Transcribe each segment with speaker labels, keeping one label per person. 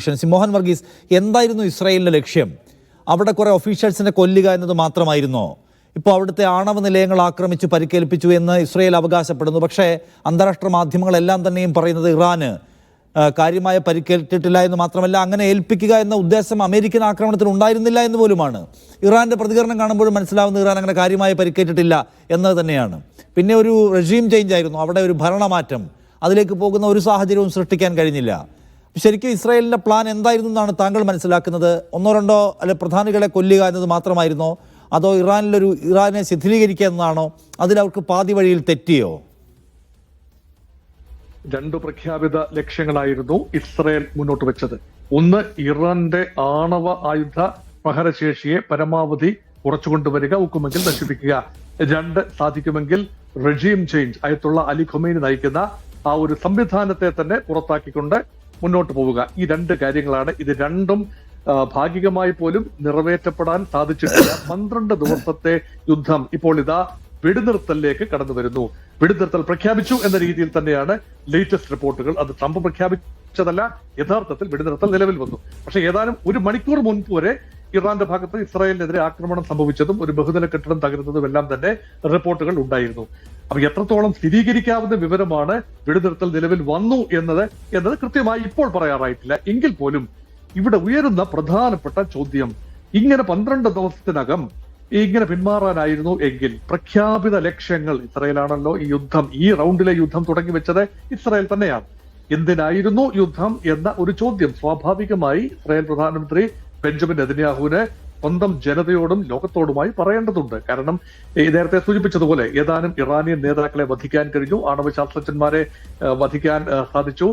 Speaker 1: ശ്രീ മോഹൻ വർഗീസ് എന്തായിരുന്നു ഇസ്രായേലിന്റെ ലക്ഷ്യം? അവിടെ കുറേ ഒഫീഷ്യൽസിനെ കൊല്ലുക എന്നത് മാത്രമായിരുന്നോ? ഇപ്പോൾ അവിടുത്തെ ആണവ നിലയങ്ങൾ ആക്രമിച്ച് പരിക്കേൽപ്പിച്ചു എന്ന് ഇസ്രായേൽ അവകാശപ്പെടുന്നു. പക്ഷേ അന്താരാഷ്ട്ര മാധ്യമങ്ങളെല്ലാം തന്നെയും പറയുന്നത് ഇറാന് കാര്യമായ പരിക്കേറ്റിട്ടില്ല എന്ന് മാത്രമല്ല അങ്ങനെ ഏൽപ്പിക്കുക എന്ന ഉദ്ദേശം അമേരിക്കൻ ആക്രമണത്തിൽ ഉണ്ടായിരുന്നില്ല എന്ന് പോലുമാണ്. ഇറാന്റെ പ്രതികരണം കാണുമ്പോഴും മനസ്സിലാവുന്ന ഇറാൻ അങ്ങനെ കാര്യമായി പരിക്കേറ്റിട്ടില്ല എന്നത് തന്നെയാണ്. പിന്നെ ഒരു റെജീം ചേഞ്ച് ആയിരുന്നു. അവിടെ ഒരു ഭരണമാറ്റം. അതിലേക്ക് പോകുന്ന ഒരു സാഹചര്യവും സൃഷ്ടിക്കാൻ കഴിഞ്ഞില്ല. ശരിക്കും ഇസ്രായേലിന്റെ പ്ലാൻ എന്തായിരുന്നു എന്നാണ് താങ്കൾ മനസ്സിലാക്കുന്നത്? ഒന്നോ രണ്ടോ അല്ലെ പ്രധാനികളെ കൊല്ലുക എന്നത് മാത്രമായിരുന്നോ? അതോ ഇറാനിലൊരു ഇറാനെ ശിഥിലീകരിക്കുക എന്നാണോ അതിലവർക്ക് പാതി വഴിയിൽ തെറ്റിയോ?
Speaker 2: രണ്ടു പ്രഖ്യാപിത ലക്ഷ്യങ്ങളായിരുന്നു ഇസ്രയേൽ മുന്നോട്ട് വെച്ചത്. ഒന്ന് ഇറാന്റെ ആണവ ആയുധ പ്രഹരശേഷിയെ പരമാവധി കുറച്ചുകൊണ്ടുവരിക ഒക്കുമെങ്കിൽ നശിപ്പിക്കുക. രണ്ട് സാധിക്കുമെങ്കിൽ regime change Ayatollah Ali Khamenei നയിക്കുന്ന ആ ഒരു സംവിധാനത്തെ തന്നെ പുറത്താക്കിക്കൊണ്ട് മുന്നോട്ട് പോവുക. ഈ രണ്ട് കാര്യങ്ങളാണ് ഇത് രണ്ടും ഭാഗികമായി പോലും നിറവേറ്റപ്പെടാൻ സാധിച്ചിട്ടില്ല. പന്ത്രണ്ട് ദിവസത്തെ യുദ്ധം ഇപ്പോൾ ഇതാ വെടിനിർത്തലിലേക്ക് കടന്നു വരുന്നു. വെടിനിർത്തൽ പ്രഖ്യാപിച്ചു എന്ന രീതിയിൽ തന്നെയാണ് ലേറ്റസ്റ്റ് റിപ്പോർട്ടുകൾ. അത് ട്രംപ് പ്രഖ്യാപിച്ചതല്ല യഥാർത്ഥത്തിൽ വെടിനിർത്തൽ നിലവിൽ വന്നു. പക്ഷെ ഏതാനും ഒരു മണിക്കൂർ മുൻപ് വരെ ഇറാന്റെ ഭാഗത്ത് ഇസ്രായേലിനെതിരെ ആക്രമണം സംഭവിച്ചതും ഒരു ബഹുതല കെട്ടിടം തകരുന്നതും എല്ലാം തന്നെ റിപ്പോർട്ടുകൾ ഉണ്ടായിരുന്നു. അപ്പൊ എത്രത്തോളം സ്ഥിരീകരിക്കാവുന്ന വിവരമാണ് വെടിനിർത്തൽ നിലവിൽ വന്നു എന്നത് എന്നത് കൃത്യമായി ഇപ്പോൾ പറയാറായിട്ടില്ല. എങ്കിൽ പോലും ഇവിടെ ഉയരുന്ന പ്രധാനപ്പെട്ട ചോദ്യം ഇങ്ങനെ പന്ത്രണ്ട് ദിവസത്തിനകം ഇങ്ങനെ പിന്മാറാനായിരുന്നു എങ്കിൽ പ്രഖ്യാപിത ലക്ഷ്യങ്ങൾ ഇസ്രായേലാണല്ലോ ഈ യുദ്ധം ഈ റൗണ്ടിലെ യുദ്ധം തുടങ്ങി വെച്ചത് ഇസ്രായേൽ തന്നെയാണ്. എന്തിനായിരുന്നു യുദ്ധം എന്ന ഒരു ചോദ്യം സ്വാഭാവികമായി ഇസ്രായേൽ പ്രധാനമന്ത്രി ബെഞ്ചമിൻ നെതന്യാഹുവിന് സ്വന്തം ജനതയോടും ലോകത്തോടുമായി പറയേണ്ടതുണ്ട്. കാരണം ഈ നേരത്തെ സൂചിപ്പിച്ചതുപോലെ ഏതാനും ഇറാനിയൻ നേതാക്കളെ വധിക്കാൻ കഴിഞ്ഞു. ആണവ ശാസ്ത്രജ്ഞന്മാരെ വധിക്കാൻ സാധിച്ചു.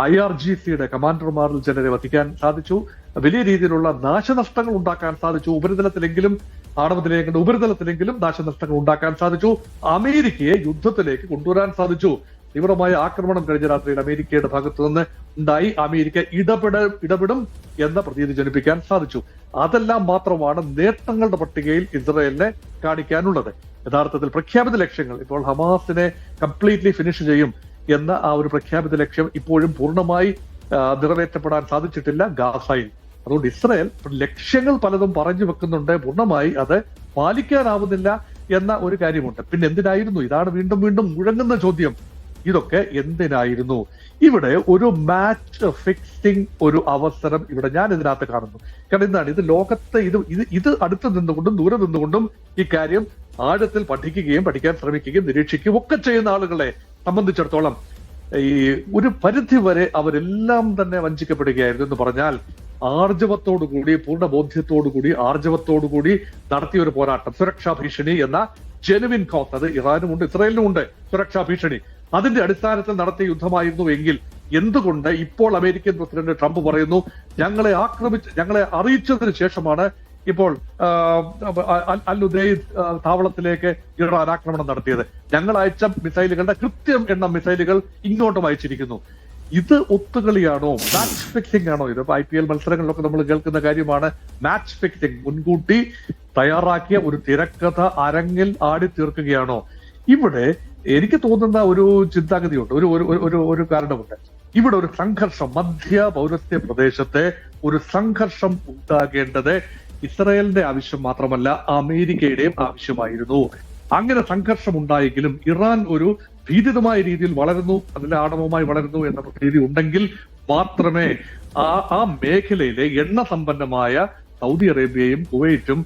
Speaker 2: ഐ ആർ ജി സിയുടെ കമാൻഡർമാരിൽ ചിലരെ വധിക്കാൻ സാധിച്ചു. വലിയ രീതിയിലുള്ള നാശനഷ്ടങ്ങൾ ഉണ്ടാക്കാൻ സാധിച്ചു. ഉപരിതലത്തിലെങ്കിലും ആണവ നിലയങ്ങളുടെ ഉപരിതലത്തിലെങ്കിലും നാശനഷ്ടങ്ങൾ ഉണ്ടാക്കാൻ സാധിച്ചു. അമേരിക്കയെ യുദ്ധത്തിലേക്ക് കൊണ്ടുവരാൻ സാധിച്ചു. തീവ്രമായ ആക്രമണം കഴിഞ്ഞ രാത്രിയിൽ അമേരിക്കയുടെ ഭാഗത്തു നിന്ന് ഉണ്ടായി. അമേരിക്ക ഇടപെട ഇടപെടും എന്ന പ്രതീതി ജനിപ്പിക്കാൻ സാധിച്ചു. അതെല്ലാം മാത്രമാണ് നേട്ടങ്ങളുടെ പട്ടികയിൽ ഇസ്രയേലിനെ കാണിക്കാനുള്ളത്. യഥാർത്ഥത്തിൽ പ്രഖ്യാപിത ലക്ഷ്യങ്ങൾ ഇപ്പോൾ ഹമാസിനെ കംപ്ലീറ്റ്ലി ഫിനിഷ് ചെയ്യും എന്ന ആ ഒരു പ്രഖ്യാപിത ലക്ഷ്യം ഇപ്പോഴും പൂർണമായി നിറവേറ്റപ്പെടാൻ സാധിച്ചിട്ടില്ല ഗാസയിൽ. അതുകൊണ്ട് ഇസ്രയേൽ ലക്ഷ്യങ്ങൾ പലതും പറഞ്ഞു വെക്കുന്നുണ്ട്. പൂർണമായി അത് പാലിക്കാനാവുന്നില്ല എന്ന ഒരു കാര്യമുണ്ട്. പിന്നെ എന്തിനായിരുന്നു? ഇതാണ് വീണ്ടും വീണ്ടും മുഴങ്ങുന്ന ചോദ്യം. ഇതൊക്കെ എന്തിനായിരുന്നു? ഇവിടെ ഒരു മാച്ച് ഫിക്സിംഗ് ഒരു അവസരം ഇവിടെ ഞാൻ ഇതിനകത്ത് കാണുന്നു. കാരണം എന്താണ്? ഇത് ലോകത്തെ ഇത് ഇത് ഇത് അടുത്ത് നിന്നുകൊണ്ടും ദൂരെ നിന്നുകൊണ്ടും ഇക്കാര്യം ആഴത്തിൽ പഠിക്കുകയും പഠിക്കാൻ ശ്രമിക്കുകയും നിരീക്ഷിക്കുകയും ഒക്കെ ചെയ്യുന്ന ആളുകളെ സംബന്ധിച്ചിടത്തോളം ഈ ഒരു പരിധി വരെ അവരെല്ലാം തന്നെ വഞ്ചിക്കപ്പെടുകയായിരുന്നു എന്ന് പറഞ്ഞാൽ ആർജവത്തോടുകൂടി പൂർണ ബോധ്യത്തോടുകൂടി ആർജവത്തോടുകൂടി നടത്തിയ ഒരു പോരാട്ടം. സുരക്ഷാ ഭീഷണി എന്ന ജെനുവിൻ കോസ് അത് ഇറാനും ഉണ്ട് ഇസ്രായേലിനും ഉണ്ട് സുരക്ഷാ ഭീഷണി. അതിന്റെ അടിസ്ഥാനത്തിൽ നടത്തിയ യുദ്ധമായിരുന്നു എങ്കിൽ എന്തുകൊണ്ട് ഇപ്പോൾ അമേരിക്കൻ പ്രസിഡന്റ് ട്രംപ് പറയുന്നു ഞങ്ങളെ ആക്രമിച്ച് ഞങ്ങളെ അറിയിച്ചതിന് ശേഷമാണ് ഇപ്പോൾ അൽ- അൽ താവളത്തിലേക്ക് ഇറാൻ ആക്രമണം നടത്തിയത്. ഞങ്ങൾ അയച്ച മിസൈലുകളുടെ കൃത്യം എണ്ണം മിസൈലുകൾ ഇങ്ങോട്ടും അയച്ചിരിക്കുന്നു. ഇത് ഒത്തുകളിയാണോ? മാച്ച് ഫിക്സിംഗ് ആണോ? ഇത് ഐ പി എൽ മത്സരങ്ങളിലൊക്കെ നമ്മൾ കേൾക്കുന്ന കാര്യമാണ്. മാച്ച് ഫിക്സിംഗ് മുൻകൂട്ടി തയ്യാറാക്കിയ ഒരു തിരക്കഥ അരങ്ങിൽ ആടി തീർക്കുകയാണോ ഇവിടെ എനിക്ക് തോന്നുന്ന ഒരു ചിന്താഗതിയുണ്ട്. ഒരു ഒരു ഒരു- കാരണമുണ്ട്. ഇവിടെ ഒരു സംഘർഷം മധ്യ പൗരസ്ത്യ പ്രദേശത്തെ ഒരു സംഘർഷം ഉണ്ടാകേണ്ടത് ഇസ്രയേലിന്റെ ആവശ്യം മാത്രമല്ല അമേരിക്കയുടെയും ആവശ്യമായിരുന്നു. അങ്ങനെ സംഘർഷം ഉണ്ടായെങ്കിലും ഇറാൻ ഒരു ഭീതിതമായ രീതിയിൽ വളരുന്നു അതിന്റെ ആണവമായി വളരുന്നു എന്ന പ്രതീതി ഉണ്ടെങ്കിൽ മാത്രമേ ആ ആ മേഖലയിലെ എണ്ണ സമ്പന്നമായ സൗദി അറേബ്യയും കുവൈറ്റും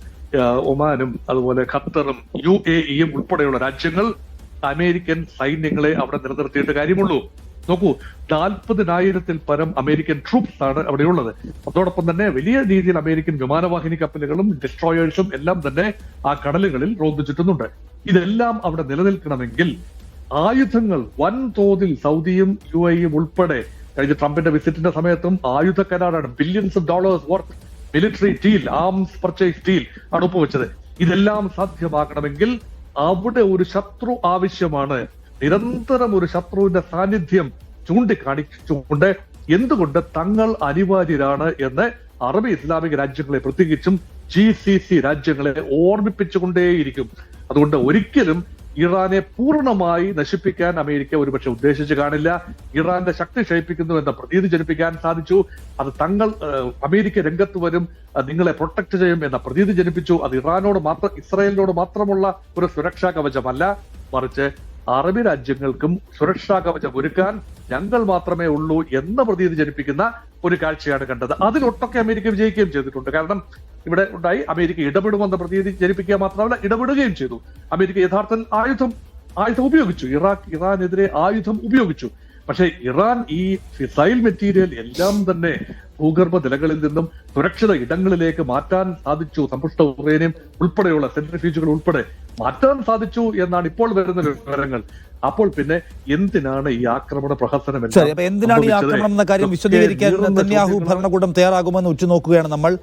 Speaker 2: ഒമാനും അതുപോലെ ഖത്തറും യു എ ഇയും ഉൾപ്പെടെയുള്ള രാജ്യങ്ങൾ അമേരിക്കൻ സൈന്യങ്ങളെ അവിടെ നിലനിർത്തിയിട്ട് കാര്യമുള്ളൂ. നോക്കൂ നാൽപ്പതിനായിരത്തിൽ പരം അമേരിക്കൻ ട്രൂപ്സ് ആണ് അവിടെയുള്ളത്. അതോടൊപ്പം തന്നെ വലിയ രീതിയിൽ അമേരിക്കൻ വിമാനവാഹിനി കപ്പലുകളും ഡിസ്ട്രോയേഴ്സും എല്ലാം തന്നെ ആ കടലുകളിൽ റോന്തു ചുറ്റുന്നുണ്ട് ഇതെല്ലാം അവിടെ നിലനിൽക്കണമെങ്കിൽ ആയുധങ്ങൾ വൻതോതിൽ സൗദിയും യു എയും ഉൾപ്പെടെ കഴിഞ്ഞ ട്രംപിന്റെ വിസിറ്റിന്റെ സമയത്തും ആയുധ കരാറാണ് billions of dollars worth military deal arms purchase deal ആണ് ഒപ്പുവെച്ചത്. ഇതെല്ലാം സാധ്യമാക്കണമെങ്കിൽ അവിടെ ഒരു ശത്രു ആവശ്യമാണ്. നിരന്തരം ഒരു ശത്രുവിന്റെ സാന്നിധ്യം ചൂണ്ടിക്കാണിച്ചുകൊണ്ട് എന്തുകൊണ്ട് തങ്ങൾ അനിവാര്യരാണ് എന്ന് അറബി ഇസ്ലാമിക രാജ്യങ്ങളെ പ്രത്യേകിച്ചും ജി സി സി രാജ്യങ്ങളെ ഓർമ്മിപ്പിച്ചുകൊണ്ടേയിരിക്കും. അതുകൊണ്ട് ഒരിക്കലും ഇറാനെ പൂർണമായി നശിപ്പിക്കാൻ അമേരിക്ക ഒരുപക്ഷെ ഉദ്ദേശിച്ചു കാണില്ല. ഇറാന്റെ ശക്തി ക്ഷയിപ്പിക്കുന്നു എന്ന പ്രതീതി ജനിപ്പിക്കാൻ സാധിച്ചു. അത് തങ്ങൾ അമേരിക്ക രംഗത്ത് വരും നിങ്ങളെ പ്രൊട്ടക്ട് ചെയ്യും എന്ന പ്രതീതി ജനിപ്പിച്ചു. അത് ഇറാനോട് മാത്രം ഇസ്രായേലിനോട് മാത്രമുള്ള ഒരു സുരക്ഷാ കവചമല്ല. മറിച്ച് അറബ് രാജ്യങ്ങൾക്കും സുരക്ഷാ കവചം ഒരുക്കാൻ ഞങ്ങൾ മാത്രമേ ഉള്ളൂ എന്ന പ്രതീതി ജനിപ്പിക്കുന്ന ഒരു കാഴ്ചയാണ് കണ്ടത്. അതിലൊട്ടൊക്കെ അമേരിക്ക വിജയിക്കുകയും ചെയ്തിട്ടുണ്ട്. കാരണം ഇവിടെ ഉണ്ടായി. അമേരിക്ക ഇടപെടുമെന്ന പ്രതീതി ജനിപ്പിക്കുക മാത്രമല്ല ഇടപെടുകയും ചെയ്തു. അമേരിക്ക യഥാർത്ഥ ആയുധം ആയുധം ഉപയോഗിച്ചു. ഇറാഖ് ഇറാനെതിരെ ആയുധം ഉപയോഗിച്ചു. പക്ഷേ ഇറാൻ ഈ ഫിസൈൽ മെറ്റീരിയൽ എല്ലാം തന്നെ ഭൂഗർഭ നിലകളിൽ നിന്നും സുരക്ഷിത ഇടങ്ങളിലേക്ക് മാറ്റാൻ സാധിച്ചു. സമ്പുഷ്ട ഉറേനിയം ഉൾപ്പെടെയുള്ള സെൻട്രിഫ്യൂജുകൾ ഉൾപ്പെടെ മാറ്റാൻ സാധിച്ചു എന്നാണ് ഇപ്പോൾ വരുന്ന വിവരങ്ങൾ. അപ്പോൾ പിന്നെ എന്തിനാണ് ഈ ആക്രമണ പ്രഹസനം
Speaker 1: എന്തിനാണ് ഈ ആക്രമണം എന്ന കാര്യം വിശദീകരിക്കാൻ നെതന്യാഹു ഭരണകൂടം തയ്യാറാകുമെന്ന് ഉറ്റുനോക്കുകയാണ് നമ്മൾ.